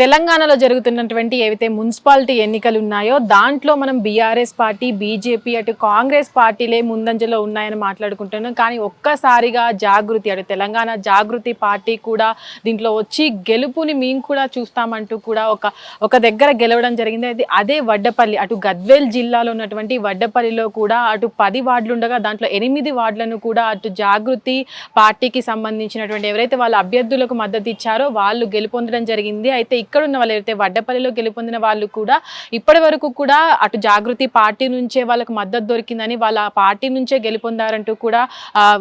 తెలంగాణలో జరుగుతున్నటువంటి ఏవైతే మున్సిపాలిటీ ఎన్నికలు ఉన్నాయో దాంట్లో మనం బీఆర్ఎస్ పార్టీ బీజేపీ అటు కాంగ్రెస్ పార్టీలే ముందంజలో ఉన్నాయని మాట్లాడుకుంటున్నాం. కానీ ఒక్కసారిగా జాగృతి అటు తెలంగాణ జాగృతి పార్టీ కూడా దీంట్లో వచ్చి గెలుపుని మేము కూడా చూస్తామంటూ కూడా ఒక ఒక దగ్గర గెలవడం జరిగింది. అది అదే వడ్డపల్లి అటు గద్వేల్ జిల్లాలో ఉన్నటువంటి వడ్డపల్లిలో కూడా అటు పది వార్డులు ఉండగా దాంట్లో ఎనిమిది వార్డులను కూడా అటు జాగృతి పార్టీకి సంబంధించినటువంటి ఎవరైతే వాళ్ళ అభ్యర్థులకు మద్దతు ఇచ్చారో వాళ్ళు గెలుపొందడం జరిగింది. అయితే ఇక్కడ ఉన్న వాళ్ళు అయితే వడ్డపల్లిలో గెలుపొందిన వాళ్ళు కూడా ఇప్పటి వరకు కూడా అటు జాగృతి పార్టీ నుంచే వాళ్ళకు మద్దతు దొరికిందని వాళ్ళ ఆ పార్టీ నుంచే గెలుపొందారంటూ కూడా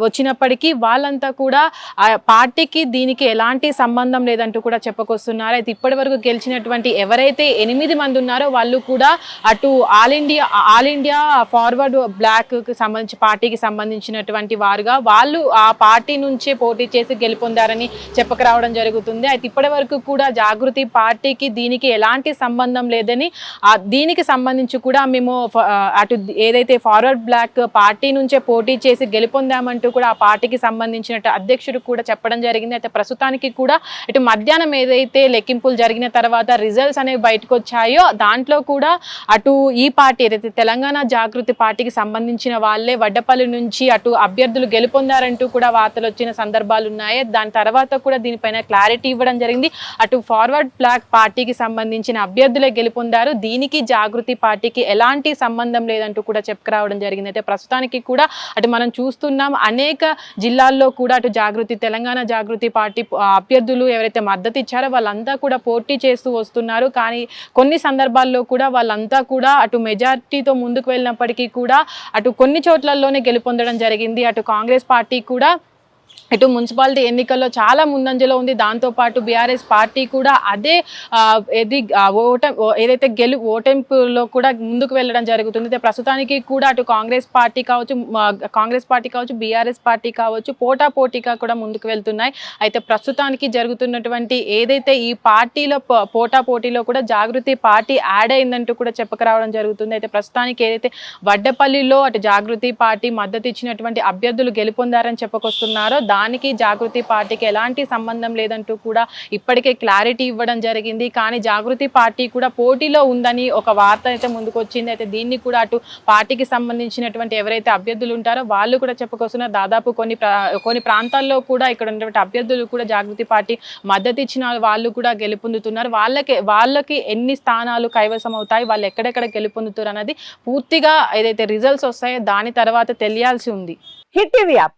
వచ్చినప్పటికీ వాళ్ళంతా కూడా ఆ పార్టీకి దీనికి ఎలాంటి సంబంధం లేదంటూ కూడా చెప్పుకొస్తున్నారు. అయితే ఇప్పటి వరకు గెలిచినటువంటి ఎవరైతే ఎనిమిది మంది ఉన్నారో వాళ్ళు కూడా అటు all India all India forward block సంబంధించి పార్టీకి సంబంధించినటువంటి వారుగా వాళ్ళు ఆ పార్టీ నుంచే పోటీ చేసి గెలుపొందారని చెప్పకరావడం జరుగుతుంది. అయితే ఇప్పటి వరకు కూడా జాగృతి పార్టీకి దీనికి ఎలాంటి సంబంధం లేదని దీనికి సంబంధించి కూడా మేము అటు ఏదైతే ఫార్వర్డ్ బ్లాక్ పార్టీ నుంచే పోటీ చేసి గెలుపొందామంటూ కూడా ఆ పార్టీకి సంబంధించిన అధ్యక్షుడు కూడా చెప్పడం జరిగింది. అయితే ప్రస్తుతానికి కూడా ఇటు మధ్యాహ్నం ఏదైతే లెక్కింపులు జరిగిన తర్వాత రిజల్ట్స్ అనేవి బయటకు వచ్చాయో దాంట్లో కూడా అటు ఈ పార్టీ ఏదైతే తెలంగాణ జాగృతి పార్టీకి సంబంధించిన వాళ్ళే వడ్డపల్లి నుంచి అటు అభ్యర్థులు గెలుపొందారంటూ కూడా వార్తలు వచ్చిన సందర్భాలు ఉన్నాయి దాని తర్వాత కూడా దీనిపైన క్లారిటీ ఇవ్వడం జరిగింది. అటు ఫార్వర్డ్ బ్లాక్ పార్టీకి సంబంధించిన అభ్యర్థులే గెలుపొందారు. దీనికి జాగృతి పార్టీకి ఎలాంటి సంబంధం లేదంటూ కూడా చెప్పుకురావడం జరిగింది. అయితే ప్రస్తుతానికి కూడా అటు మనం చూస్తున్నాం అనేక జిల్లాల్లో కూడా అటు జాగృతి తెలంగాణ జాగృతి పార్టీ అభ్యర్థులు ఎవరైతే మద్దతు ఇచ్చారో వాళ్ళంతా కూడా పోటీ చేస్తూ వస్తున్నారు. కానీ కొన్ని సందర్భాల్లో కూడా వాళ్ళంతా కూడా అటు మెజార్టీతో ముందుకు వెళ్ళినప్పటికీ కూడా అటు కొన్ని చోట్లలోనే గెలుపొందడం జరిగింది. అటు కాంగ్రెస్ పార్టీ కూడా ఇటు మున్సిపాలిటీ ఎన్నికల్లో చాలా ముందంజలో ఉంది. దాంతోపాటు బీఆర్ఎస్ పార్టీ కూడా అదే ఏది ఆ, ఏదైతే గెలు ఓటమిలో కూడా ముందుకు వెళ్ళడం జరుగుతుంది. అయితే ప్రస్తుతానికి కూడా అటు కాంగ్రెస్ పార్టీ కావచ్చు కాంగ్రెస్ పార్టీ కావచ్చు బీఆర్ఎస్ పార్టీ కావచ్చు పోటా పోటీగా కూడా ముందుకు వెళ్తున్నాయి. అయితే ప్రస్తుతానికి జరుగుతున్నటువంటి ఏదైతే ఈ పార్టీలో పోటా పోటీలో కూడా జాగృతి పార్టీ యాడ్ అయిందంటూ కూడా చెప్పకరావడం జరుగుతుంది. అయితే ప్రస్తుతానికి ఏదైతే వడ్డపల్లిలో అటు జాగృతి పార్టీ మద్దతు ఇచ్చినటువంటి అభ్యర్థులు గెలుపొందారని చెప్పుకొస్తున్నారో దానికి జాగృతి పార్టీకి ఎలాంటి సంబంధం లేదంటూ కూడా ఇప్పటికే క్లారిటీ ఇవ్వడం జరిగింది. కానీ జాగృతి పార్టీ కూడా పోటీలో ఉందని ఒక వార్త అయితే ముందుకు వచ్చింది. అయితే దీన్ని కూడా అటు పార్టీకి సంబంధించినటువంటి ఎవరైతే అభ్యర్థులు ఉంటారో వాళ్ళు కూడా చెప్పుకొస్తున్నారు. దాదాపు కొన్ని కొన్ని ప్రాంతాల్లో కూడా ఇక్కడ ఉన్నటువంటి అభ్యర్థులు కూడా జాగృతి పార్టీ మద్దతు ఇచ్చిన వాళ్ళు కూడా గెలుపొందుతున్నారు. వాళ్ళకి వాళ్ళకి ఎన్ని స్థానాలు కైవసం అవుతాయి వాళ్ళు ఎక్కడెక్కడ గెలుపొందుతారు అన్నది పూర్తిగా ఏదైతే రిజల్ట్స్ వస్తాయో దాని తర్వాత తెలియాల్సి ఉంది. Hit TV app.